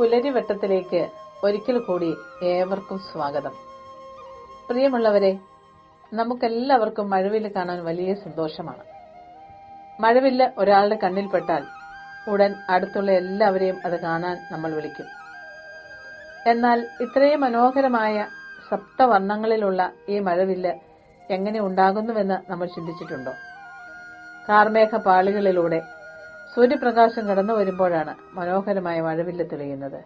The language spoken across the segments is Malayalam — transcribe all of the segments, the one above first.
കളരിവട്ടത്തിലേക്ക് ഒരിക്കൽ കൂടി ഏവർക്കും സ്വാഗതം. പ്രിയമുള്ളവരെ നമുക്കെല്ലാവർക്കും മഴവില്ല് കാണാൻ വലിയ സന്തോഷമാണ്. മഴവില്ല് ഒരാളുടെ കണ്ണിൽപ്പെട്ടാൽ ഉടൻ അടുത്തുള്ള എല്ലാവരെയും അത് കാണാൻ നമ്മൾ വിളിക്കും. എന്നാൽ ഇത്രയും മനോഹരമായ സപ്തവർണങ്ങളിലുള്ള ഈ മഴവില്ല് എങ്ങനെ ഉണ്ടാകുന്നുവെന്ന് നമ്മൾ ചിന്തിച്ചിട്ടുണ്ടോ? കാർമേഘ പാളികളിലൂടെ സൂര്യപ്രകാശം കടന്നു വരുമ്പോഴാണ് മനോഹരമായ മഴവില്ല തെളിയുന്നത്.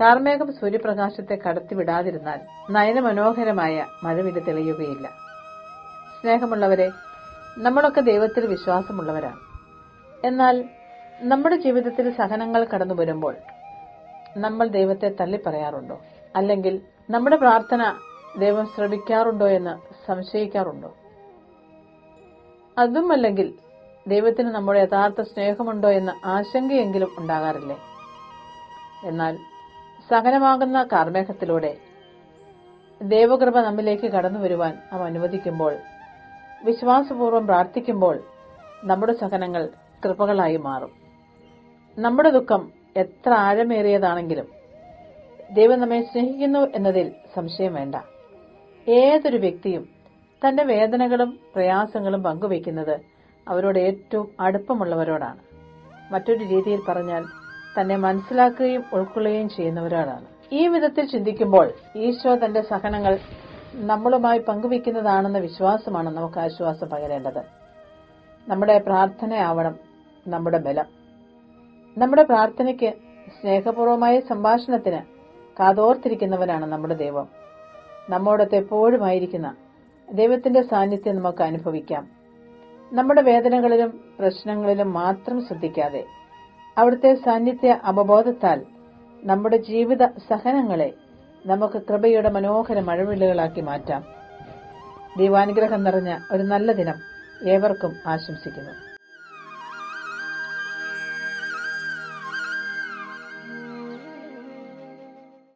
കാർമേഘം സൂര്യപ്രകാശത്തെ കടത്തിവിടാതിരുന്നാൽ നയനമനോഹരമായ മഴവില്ല തെളിയുകയില്ല. സ്നേഹമുള്ളവരെ നമ്മളൊക്കെ ദൈവത്തിൽ വിശ്വാസമുള്ളവരാണ്. എന്നാൽ നമ്മുടെ ജീവിതത്തിൽ സഹനങ്ങൾ കടന്നു വരുമ്പോൾ നമ്മൾ ദൈവത്തെ തള്ളിപ്പറയാറുണ്ടോ? അല്ലെങ്കിൽ നമ്മുടെ പ്രാർത്ഥന ദൈവം ശ്രമിക്കാറുണ്ടോ എന്ന് സംശയിക്കാറുണ്ടോ? അതുമല്ലെങ്കിൽ ദൈവത്തിന് നമ്മുടെ യഥാർത്ഥ സ്നേഹമുണ്ടോ എന്ന ആശങ്കയെങ്കിലും ഉണ്ടാകാറില്ലേ? എന്നാൽ സഹനമാകുന്ന കാർമേഘത്തിലൂടെ ദൈവകൃപ നമ്മിലേക്ക് കടന്നു വരുവാൻ നാം അനുവദിക്കുമ്പോൾ വിശ്വാസപൂർവം പ്രാർത്ഥിക്കുമ്പോൾ നമ്മുടെ സഹനങ്ങൾ കൃപകളായി മാറും. നമ്മുടെ ദുഃഖം എത്ര ആഴമേറിയതാണെങ്കിലും ദൈവം നമ്മെ സ്നേഹിക്കുന്നു എന്നതിൽ സംശയം വേണ്ട. ഏതൊരു വ്യക്തിയും തന്റെ വേദനകളും പ്രയാസങ്ങളും പങ്കുവയ്ക്കുന്നത് അവരോട് ഏറ്റവും അടുപ്പമുള്ളവരോടാണ്. മറ്റൊരു രീതിയിൽ പറഞ്ഞാൽ തന്നെ മനസ്സിലാക്കുകയും ഉൾക്കൊള്ളുകയും ചെയ്യുന്നവരോടാണ്. ഈ വിധത്തിൽ ചിന്തിക്കുമ്പോൾ ഈശോ തന്റെ സഹനങ്ങൾ നമ്മളുമായി പങ്കുവെക്കുന്നതാണെന്ന വിശ്വാസമാണ് നമുക്ക് ആശ്വാസം പകരേണ്ടത്. നമ്മുടെ പ്രാർത്ഥനയാവണം നമ്മുടെ ബലം. നമ്മുടെ പ്രാർത്ഥനയ്ക്ക് സ്നേഹപൂർവമായ സംഭാഷണത്തിന് കാതോർത്തിരിക്കുന്നവനാണ് നമ്മുടെ ദൈവം. നമ്മോടൊത്ത് എപ്പോഴുമായിരിക്കുന്ന ദൈവത്തിന്റെ സാന്നിധ്യം നമുക്ക് അനുഭവിക്കാം. നമ്മുടെ വേദനകളിലും പ്രശ്നങ്ങളിലും മാത്രം ശ്രദ്ധിക്കാതെ അവിടുത്തെ സാന്നിധ്യ അവബോധത്താൽ നമ്മുടെ ജീവിത സഹനങ്ങളെ നമുക്ക് കൃപയുടെ മനോഹര മഴവില്ലുകളാക്കി മാറ്റാം. ദൈവാനുഗ്രഹം നിറഞ്ഞ ഒരു നല്ല ദിനം ഏവർക്കും ആശംസിക്കുന്നു.